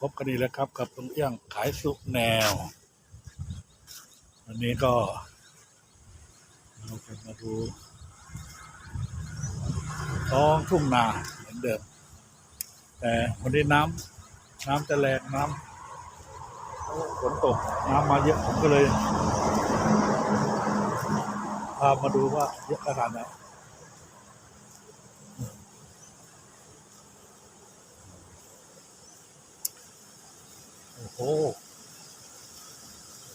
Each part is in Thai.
พบกันอีกแล้วครับกับลุงเอี้ยงขายสุแนว วันนี้ก็เราจะมาดูท้องทุ่งนาเหมือนเดิม แต่วันนี้น้ำน้ำจะแรงน้ำฝนตกน้ำมาเยอะผมก็เลยพามาดูว่าเยอะขนาดไหน โอ้โห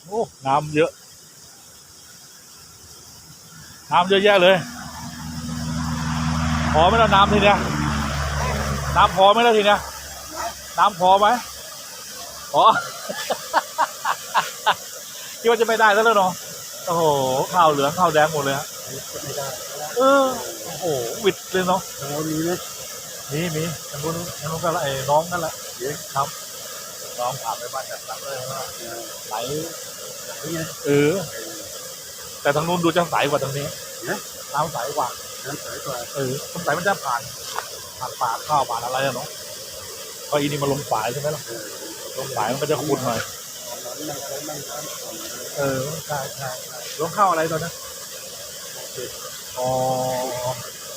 โอ้น้ำเยอะ น้ำเยอะแยะเลย พอไหมล่ะน้ำทีเนี้ยน้ำพอไหมล่ะทีเนี้ยน้ำพอไหมพอคิดว่าจะไม่ได้แล้วเหรอเนาะโอ้โหข้าวเหลืองข้าวแดงหมดเลยฮะไม่ได้เออโอ้โหวิดเลยเนาะโอ้มีนะมีมีทางนู้นทางนู้นก็ละไอ้น้องนั่นแหละเดี๋ยวครับ น้องผ่านไปบ้านจัดสรรเลยว่าไหลนี่ไงเออ แต่ทางนู้นดูจะใสกว่าทางนี้นะน้ำใสกว่าน้ำใสกว่าเออสงสัยมันจะผ่านผ่านป่าข้าวผ่านอะไรอะเนาะเพราะอีนี่มาลงฝายใช่ไหมล่ะเออลงฝายมันก็จะขุ่นหน่อยตอนนั้นเราไม่น้ำก่อนเออใช่ใช่ใช่ลงข้าวอะไรตอนนั้นอ๋อ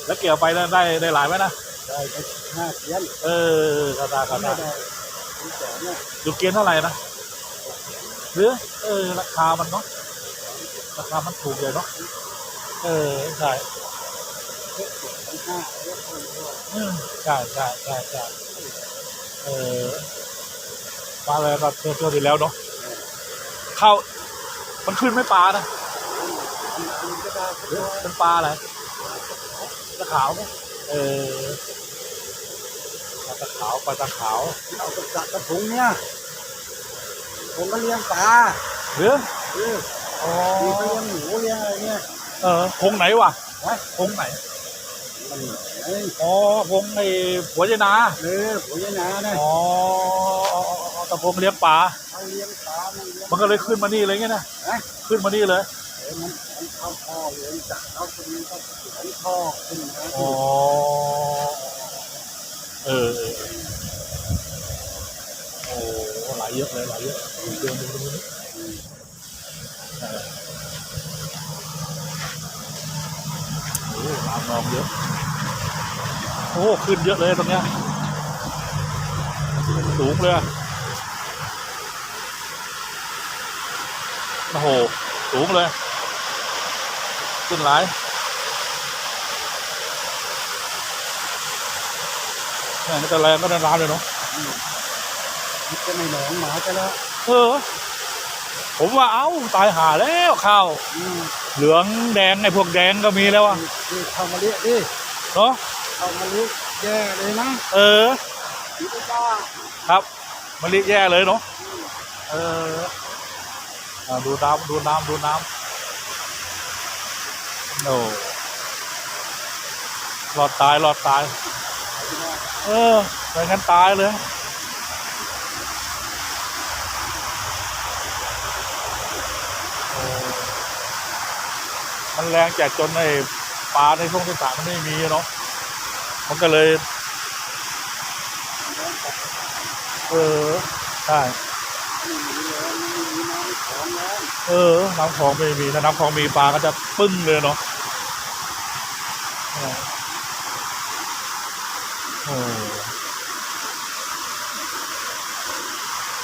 แล้วเกี่ยวไปแล้วได้ได้หลายไหมนะได้ไปห้าเทียนเออกระตากระไม่ตาได้ถึงแสนเนี่ยดูเกียนเท่าไหร่นะหรือเออราคามันเนาะราคามันถูกเลยเนาะเออใช่ทั้งเนคนด้วยอืมใช่ใช่ใช่ใช่เออมาเลยก็เที่ยวเที่ยวที่แล้วเนาะเข้ามันขึ้นไม่ปลานะอันก็ได้หรือเป็นปลาอะไรปลาขาวไหมเออ ปลาตะขาวปลาตะขาวเอากระจัดกระถุงเนี่ยผมก็เลี้ยงปลาหรือเอออ๋อมีก็เลี้ยงหมูเลี้ยงอะไรเนี่ยเออคงไหนวะฮะคงไหนมันเอ้ยอ๋อคงไอ้หัวเจนาเออผมยังนาเนี่ยอ๋อตะพงเลี้ยงปลาเขาเลี้ยงปลามันเลี้ยงมันก็เลยขึ้นมานี่เลยไงนะฮะขึ้นมานี่เลยเออมันมันเข้าท่อเลี้ยงจากเขาคนนี้ก็ไหลท่อขึ้นมาอ๋อ เออโอ้ไหลเยอะเลยไหลเยอะเดินดูตรงนี้เออโอ้น้ำนองเยอะ โอ้ ขึ้นเยอะเลยตรงเนี้ย สูงเลยอะโอ้โห สูงเลย ขึ้นหลาย แม่งมันจะแรงก็น้ำเลยเนาะมันจะไม่หนองหมาจะแล้วเออ ผมว่าเอ้าตายหาแล้วข้าวอืมเหลืองแดงไอ้พวกแดงก็มีแล้วอะนี่เข้ามาเลี้ยงดิเนาะเข้ามาเลี้ยงแย่เลยนะเออผีก็บ้าครับมันเรียกแย่เลยเนาะเอออ่าดูน้ำดูน้ำดูน้ำโอ้หลอดตายหลอดตาย เออไปงั้นตายเลยมันแรงจัดจนไอ้ปลาในช่วงที่สามมันไม่มีเนาะมันก็เลย เออใช่เออน้ำคลองไม่มีถ้าน้ำคลองมีปลาก็จะปึ้งเลยเนาะเออ โอ้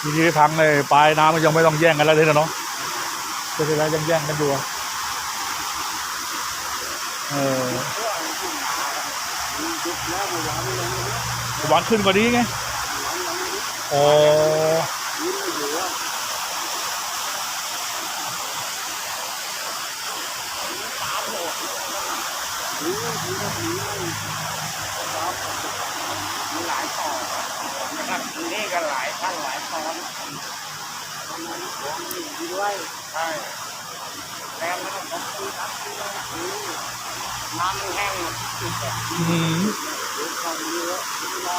ทีนี้ทางในปลายน้ำมันยังไม่ต้องแย่งกันแล้วเลยเนาะจะเป็นไรยังแย่งกันอยู่อะเออมียุบแล้วเมื่อวานนี้ยังไม่รู้หวานขึ้นกว่านี้ไงอ๋อ ยิ้มไม่อยู่ว่าหรือผีก็ผีมันหลายต่อ นะครับทีนี้ก็หลายท่านหลายตอนทำไมองดีด้วยใช่แรงไม่ต้องของคุยครับคุยแล้วคือน้ำมันแห้งหมดอืมหรือความเยอะที่เรา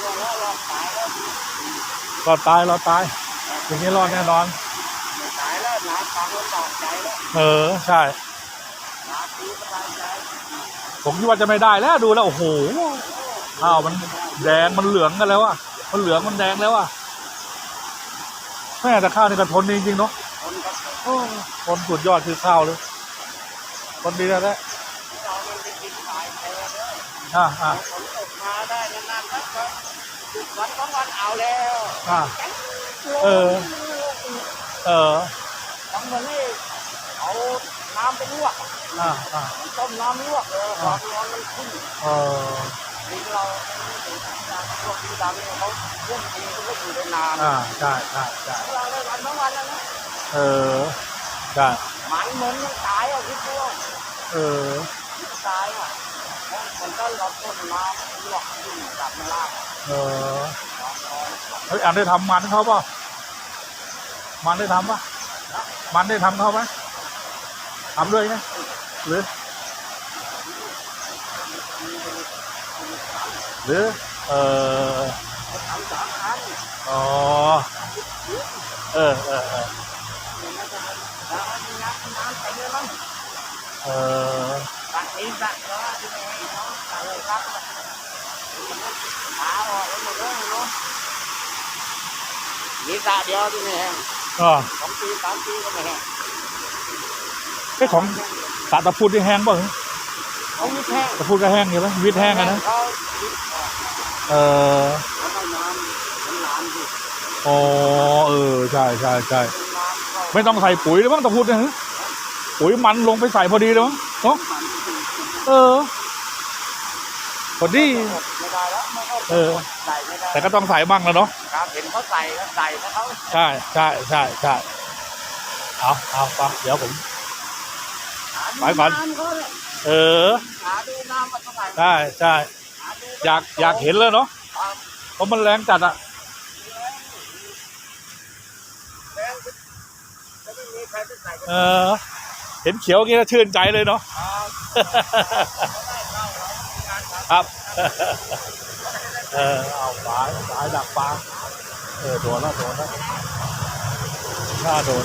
ตัวเราเราตายแล้วรอดตายรอดตายอย่างนี้รอดแน่นอนตายแล้วหนาฟังแล้วตอกใจแล้วเออใช่ผมคิดว่าจะไม่ได้แล้วดูแล้วโอ้โห ข้าวมันแดงมันเหลืองกันแล้วอะมันเหลืองมันแดงแล้วอะแม่แต่ข้าวนี่ก็ทนดีจริงๆเนาะคนก็โอ้ทนสุดยอดคือข้าวเลยทนดีแล้วแหละเรามันไปกินสายแพร่เลยอ่าอ่าฝนตกมาได้นานๆแล้วก็หยุดวันสองวันเอาแล้วอ่าเออ เออทำเหมือนนี่เอาน้ำไปลวกอ่าอ่าต้มน้ำลวกเลยความร้อนมันขึ้นเออ ดินเราไม่ถึงน้ำพวกดินดำเนี่เขาพุ่งทีก็อยู่ได้นานอ่าใช่ใช่ใช่เราได้วันทั้งวันแล้วนะเออใช่มันเหมือนยังตายอะคิดดูเออตายอะมันก็เราต้มน้ำลวกขึ้นกลับมาลาเออเฮ้ยอันได้ทำมันเขาป่ะมันได้ทำป่ะมันได้ทำเขาไหมทำด้วยไหมหรือ หรือเออทำสามครั้งอ๋อเออเออเออแล้วน้ำน้ำไปเลยมั้งเออตักนี้ตักแล้วที่ไหนเนาะตักเลยครับขาออกแล้วหมดเลยเนาะนี่ตาเดียวที่นี่แห้งก็สองปีสามปีก็ไม่แห้งไอ้ของตาตะพูดที่แห้งป่ะเขาไม่แห้งตะพูดก็แห้งอยู่แล้ววิทย์แห้งอะนะ เขาคิดออกเออแล้วก็น้ำมันหลานสิอ๋อเออใช่ใช่ใช่น้ำเข้าไม่ต้องใส่ปุ๋ยเลยมั้งตะพูดเนะฮะปุ๋ยมันลงไปใส่พอดีเลยมั้งเนาะมันเออพอดีไม่ได้แล้วไม่เอาเออใส่ไม่ได้แต่ก็ต้องใส่บ้างแล้วเนาะครับเห็นเขาใส่ก็ใส่นะเขาใช่ใช่ใช่ใช่เอาเอาไปเดี๋ยวผมหาดูไปก่อนำเขาเนี่ยเออหาดูน้ำมันเท่าไหร่ใช่ใช่หาดู อยากอยากเห็นเลยเนาะเพราะมันแรงจัดอะแรงจะไม่มีใครไปใส่ก็เออ เห็นเขียวอย่างนี้แล้วชื่นใจเลยเนาะครับเออเอาสายสายดักปลาเออโดนแล้วโดนแล้วน่าโดน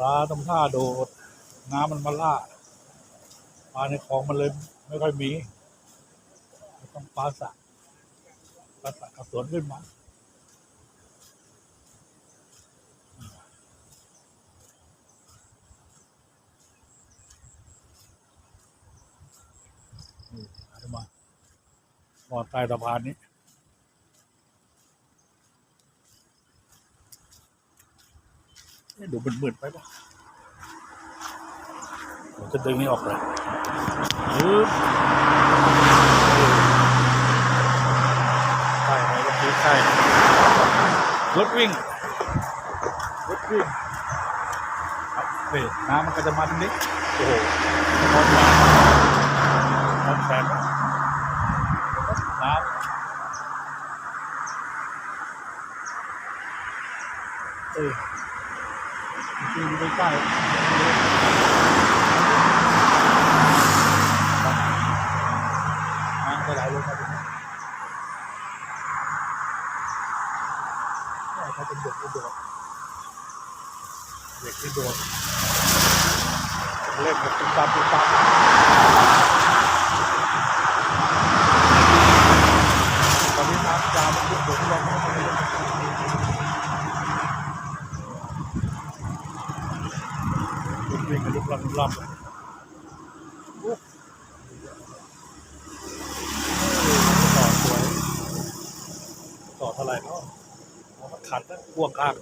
ปลาตำท่าโดด น้ำมันมาล่าปลาในคลองมันเลยไม่ค่อยมีต้องปลาสระปลาสระกับสวนขึ้นมานี่หามาลอดใต้สะพานนี้ เอ๊ะ ดูมืดๆไปปะผมจะดึงนี่ออกเลยยึบใช่ไหมตรงนี้ใช่รถวิ่ง รถวิ่งครับนี่น้ำมันก็จะมาตรงนี้ โอ้โหร้อนมากน้ำแข็งน้ำเออ จริงๆอยู่ใกล้ๆน้ำก็ไหลลงมาตรงนี้เขาเป็นเด็กที่โดดเด็กที่โดดเล่นกับตุ้มตาตุ้มตาตอนนี้น้ำจามันขึ้นสูงลง วิ่งกันลุกลันลำโอ้ต่อสวยต่อเท่าไหร่เนาะมันขัดนะพ่วงข้าง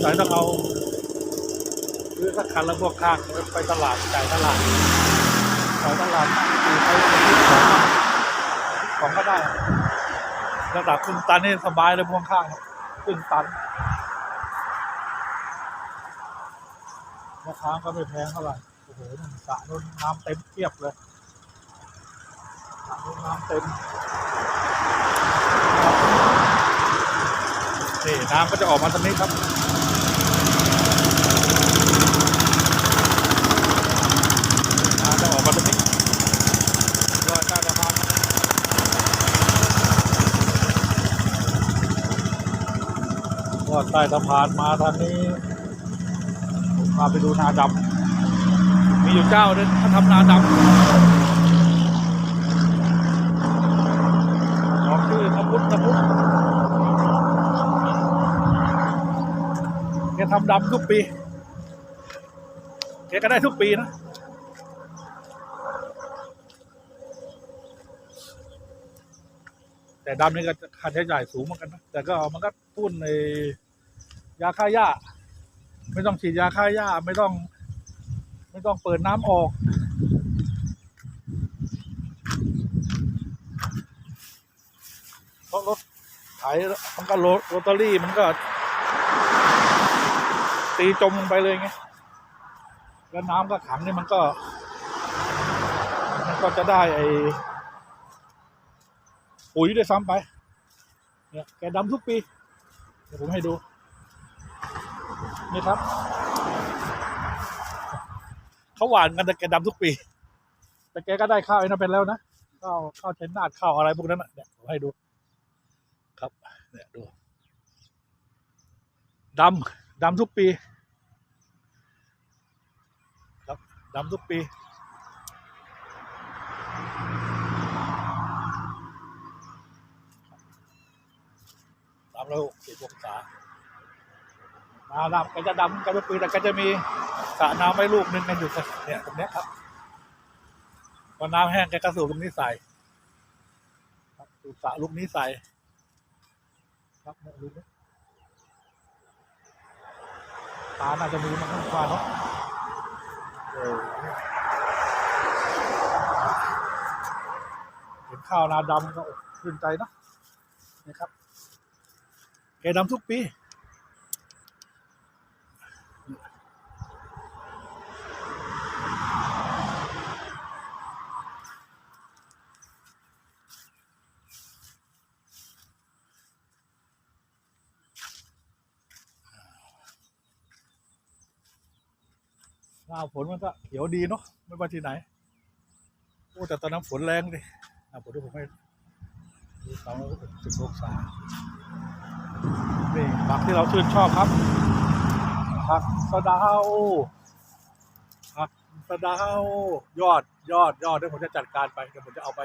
ใส่ต้องเอาคือถ้าขันแล้วพวกข้างไปตลาดจ่ายตลาดขายตลาดนั่งอยู่ไปซื้ของก็ได้ระดับครึ่งตันนี่สบายเลยพวงข้างครึ่งตัน ราคาก็ไม่แพงเท่าไหร่โอ้โหมันสระน้นน้ำเต็มเทียบเลยสระน้นน้ำเต็มนี่น้ำก็จะออกมาตรงนี้ครับน้ำจะออกมาตรงนี้ลอยใต้สะพานอดใต้สะพานมาทางนี้ พาไปดูนาดำมีอยู่เจ้าหนึงเขาทำนาดำของชื่อตะพุทธตะพุทธแกทำดำทุกปีแกก็ได้ทุกปีนะแต่ดำนี่ก็ค่าใช้จ่ายสูงเหมือนกันนะแต่ก็มันก็พุ่นในยาฆ่าหญ้า ไม่ต้องฉีดยาฆ่าหญ้าไม่ต้อง ไม่ต้องเปิดน้ำออกเพราะรถไถมันก็โรโรตารี่มันก็ ตีจมลงไปเลยไงแล้วน้ำก็ขังนี่มันก็ มันก็จะได้ไอปุ๋ยด้วยซ้ำไป เนี่ยแกดำทุกปี เดี๋ยวผมให้ดู นี่ครับเขาหวานกันแต่แกดำทุกปี แต่แกก็ได้ข้าวไอ้นั่นเป็นแล้วนะข้าวข้าวเชนนาดข้าวอะไรพวกนั้นน่ะเนี่ยผมให้ดู ครับเนี่ยดูดำดำทุกปี ครับดำทุกปีสามร้อยหกสิบองศา นาดำก็จะดำกันทุกปีแต่ก็จะมีสระน้ำไว้ลูกนึงกันอยู่เนี่ยตรงนี้ครับพอน้ำแห้งแกก็สูบตรงนี้ใส่ครับสูบสระลูกนี้ใส่ครับเนี่ยลูกนี้ตาน่าจะมีมันข้างฟ้าเนาะเห็นข้าวนาดำก็อกชื่นใจเนอะนี่ครับแกดำทุกปีาฝนมันก็เขียวดีเนาะไม่ว่าที่ไหนโอ้แต่ตอนนั้นฝนแรงดิหน้าฝนที่ผมให้ดูสองร้อยหกสิบองศานี่ผักที่เราชื่นชอบครับผักสะดาวผักสะดาวยอดยอดยอดเดี๋ยวผมจะจัดการไปเดี๋ยวผมจะเอาไป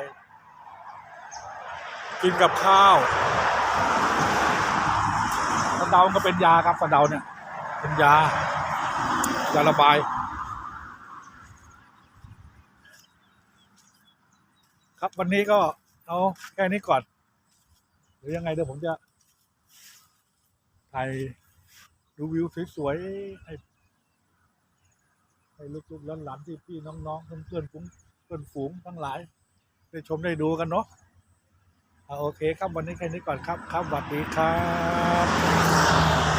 กินกับข้าวสะดาวก็เป็นยาครับสะดาวเนี่ย เป็นยายาระบาย ครับวันนี้ก็เอาแค่นี้ก่อน หรือยังไงเดี๋ยวผมจะถ่ายดูวิวสวยๆให้ให้ลูกๆหลานๆที่พี่น้องๆเพื่อนๆฟุ้งเพื่อนฝูงทั้งหลาย ได้ชมได้ดูกันเนาะอ่าโอเคครับวันนี้แค่นี้ก่อนครับ ครับสวัสดีครับ